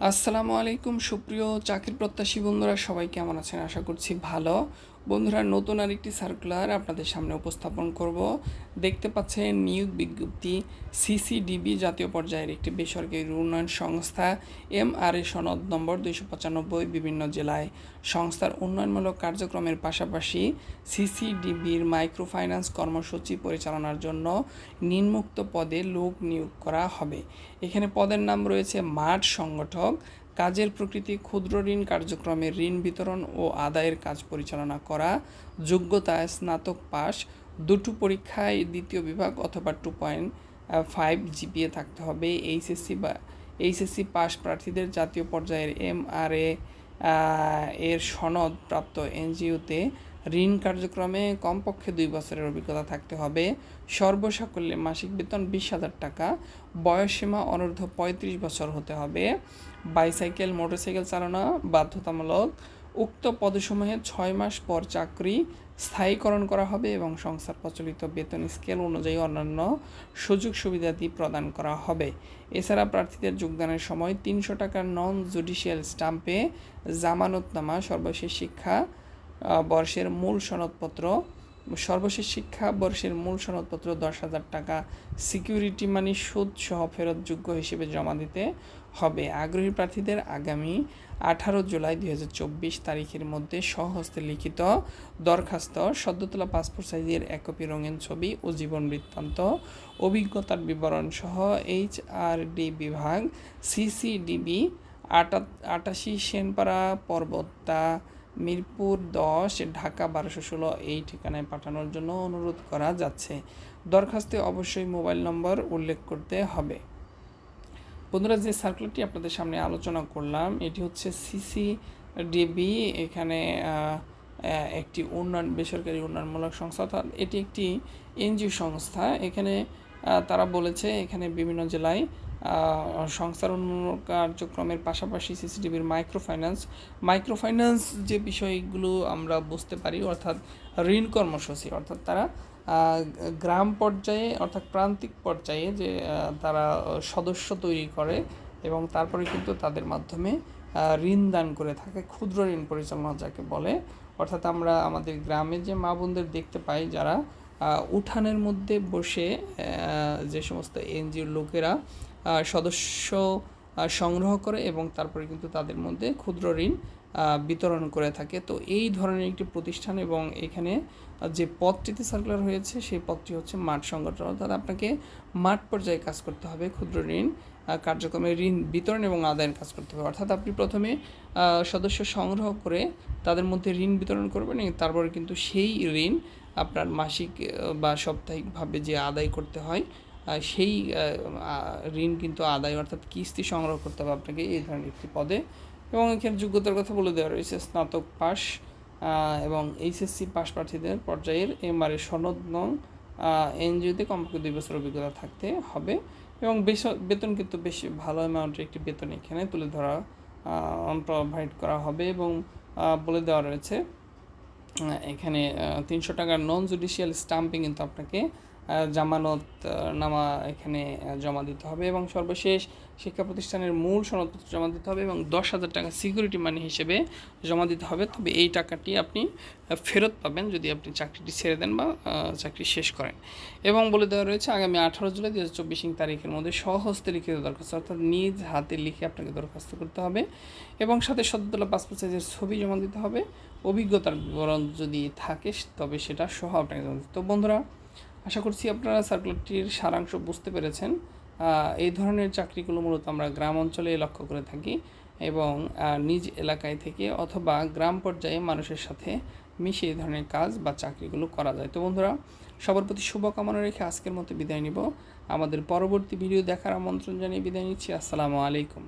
আসসালামু আলাইকুম সুপ্রিয় চাকরি প্রত্যাশী বন্ধুরা সবাই কেমন আছেন? আশা করছি ভালো। বন্ধুরা, নতুন আরেকটি সার্কুলার আপনাদের সামনে উপস্থাপন করব। দেখতে পাচ্ছেন নিয়োগ বিজ্ঞপ্তি সিসিডিবি জাতীয় পর্যায়ের একটি বেসরকারি উন্নয়ন সংস্থা এমআরএ সনদ নম্বর দুইশো পঁচানব্বই, বিভিন্ন জেলায়। সংস্থার উন্নয়নমূলক কার্যক্রমের পাশাপাশি সিসিডিবির মাইক্রো ফাইন্যান্স কর্মসূচি পরিচালনার জন্য নিম্মুক্ত পদে লোক নিয়োগ করা হবে। এখানে পদের নাম রয়েছে মাঠ সংগঠক কাজের প্রকৃতি, ক্ষুদ্র ঋণ কার্যক্রমে ঋণ বিতরণ ও আদায়ের কাজ পরিচালনা করা, যোগ্যতায় স্নাতক পাস দুটো পরীক্ষায় দ্বিতীয় বিভাগ অথবা টু পয়েন্ট ফাইভ জিপিএ থাকতে হবে এইচএসসি বা এইচএসসি পাস প্রার্থীদের জাতীয় পর্যায়ের এমআরএ এর সনদ প্রাপ্ত এনজিওতে ঋণ কার্যক্রমে কমপক্ষে দুই বছরের অভিজ্ঞতা থাকতে হবে। সর্বসাকল্যে মাসিক বেতন বিশ হাজার টাকা, বয়সসীমা অনূর্ধ্ব পঁয়ত্রিশ বছর হতে হবে। বাইসাইকেল, মোটরসাইকেল চালানো বাধ্যতামূলক। উক্ত পদসমূহে ছয় মাস পর চাকরি স্থায়ীকরণ করা হবে এবং সংস্থার প্রচলিত বেতন স্কেল অনুযায়ী অন্যান্য সুযোগ সুবিধাদি প্রদান করা হবে। এছাড়া প্রার্থীদের যোগদানের সময় তিনশো টাকার নন জুডিশিয়াল স্টাম্পে জামানতনামা, সর্বশেষ শিক্ষা বর্ষের মূল সনদপত্র, সর্বশেষ শিক্ষা, বর্ষের মূল সনদপত্র দশ হাজার টাকা, সিকিউরিটি মানি সুদ সহ ফেরতযোগ্য হিসেবে জমা দিতে হবে। আগ্রহী প্রার্থীদের আগামী আঠারো জুলাই দুই হাজার চব্বিশ তারিখের মধ্যে সহস্তে লিখিত দরখাস্ত, সদ্যতলা পাসপোর্ট সাইজের এক কপি রঙিন ছবি ও জীবন বৃত্তান্ত, অভিজ্ঞতার বিবরণ সহ এইচ আর ডি বিভাগ সিসিডিবি আটা আটাশি সেনপাড়া পর্বতা, মিরপুর দশ, ঢাকা বারোশো ষোলো এই ঠিকানায় পাঠানোর জন্য অনুরোধ করা যাচ্ছে। দরখাস্তে অবশ্যই মোবাইল নম্বর উল্লেখ করতে হবে। বন্ধুরা, যে সার্কুলারটি আপনাদের সামনে আলোচনা করলাম, এটি হচ্ছে সিসি ডিবি এখানে একটি উন্নয়ন, বেসরকারি উন্নয়নমূলক সংস্থা, অর্থাৎ এটি একটি এনজিও সংস্থা। এখানে তারা বলেছে, এখানে বিভিন্ন জেলায় সংস্থার উন্নয়ন কার্যক্রমের পাশাপাশি সিসিটিভির মাইক্রো ফাইন্যান্স মাইক্রো ফাইন্যান্স যে বিষয়গুলো আমরা বুঝতে পারি, অর্থাৎ ঋণ কর্মসূচি, অর্থাৎ তারা গ্রাম পর্যায়ে অর্থাৎ প্রান্তিক পর্যায়ে যে তারা সদস্য তৈরি করে এবং তারপরে কিন্তু তাদের মাধ্যমে ঋণ দান করে থাকে, ক্ষুদ্র ঋণ পরিচালনা যাকে বলে। অর্থাৎ আমরা আমাদের গ্রামে যে মা বোনদের দেখতে পাই যারা উঠানের মধ্যে বসে যে সমস্ত এনজিওর লোকেরা সদস্য সংগ্রহ করে এবং তারপরে কিন্তু তাদের মধ্যে ক্ষুদ্র ঋণ বিতরণ করে থাকে। তো এই ধরনের একটি প্রতিষ্ঠান এবং এখানে যে পদটিতে সার্কুলার হয়েছে, সেই পদটি হচ্ছে মাঠ সংগঠন। অর্থাৎ আপনাকে মাঠ পর্যায়ে কাজ করতে হবে, ক্ষুদ্র ঋণ কার্যক্রমে ঋণ বিতরণ এবং আদায়ের কাজ করতে হবে। অর্থাৎ আপনি প্রথমে সদস্য সংগ্রহ করে তাদের মধ্যে ঋণ বিতরণ করবেন তারপরে কিন্তু সেই ঋণ আপনার মাসিক বা সাপ্তাহিকভাবে যে আদায় করতে হয় সেই ঋণ কিন্তু আদায়, অর্থাৎ কিস্তি সংগ্রহ করতে হবে আপনাকে এই ধরনের একটি পদে। এবং এখানে যোগ্যতার কথা বলে দেওয়া রয়েছে স্নাতক পাস এবং এইচএসসি পাস প্রার্থীদের পর্যায়ের এমআরএ সনদ নং এনজিওতে কমপক্ষে দুই বছর অভিজ্ঞতা থাকতে হবে। এবং বেতন কিন্তু বেশ ভালো অ্যামাউন্টের একটি বেতন এখানে তুলে ধরা প্রোভাইড করা হবে এবং বলে দেওয়া রয়েছে এখানে তিনশো টাকার নন জুডিশিয়াল স্টাম্পে কিন্তু আপনাকে জামানত নামা এখানে জমা দিতে হবে এবং সর্বশেষ শিক্ষা প্রতিষ্ঠানের মূল সনদপত্র জমা দিতে হবে এবং দশ হাজার টাকা সিকিউরিটি মানি হিসেবে জমা দিতে হবে। তবে এই টাকাটি আপনি ফেরত পাবেন যদি আপনি চাকরিটি ছেড়ে দেন বা চাকরি শেষ করেন। এবং বলে দেওয়া রয়েছে, আগামী আঠারো জুলাই দু হাজার চব্বিশ তারিখের মধ্যে সহস্তে লিখিত দরখাস্ত, অর্থাৎ নিজ হাতে লিখে আপনাকে দরখাস্ত করতে হবে এবং সাথে সদ্যতলা পাসপোর্ট সাইজের ছবি জমা দিতে হবে। অভিজ্ঞতার বিবরণ যদি থাকে, তবে সেটা সহ আপনাকে জমা দিতে তো বন্ধুরা আশা করছি আপনারা সার্কুলারটির সারাংশ বুঝতে পেরেছেন। এই ধরনের চাকরিগুলো মূলত আমরা গ্রাম অঞ্চলে লক্ষ্য করে থাকি এবং নিজ এলাকায় থেকে অথবা গ্রাম পর্যায়ে মানুষের সাথে মিশে এই ধরনের কাজ বা চাকরিগুলো করা যায়। তো বন্ধুরা, সবার প্রতি শুভকামনা রেখে আজকের মতো বিদায় নিব। আমাদের পরবর্তী ভিডিও দেখার আমন্ত্রণ জানিয়ে বিদায় নিচ্ছি। আসসালামু আলাইকুম।